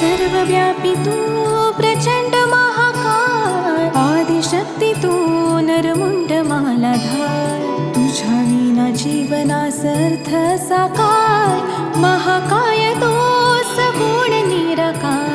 सर्वव्यापितो प्रचण्ड महाकाय आदिशक्ति तू नरमुण्डमालाधर तीना जीवनासर्त साकार महाकाय तो सगुण सपुर्ण निरकारी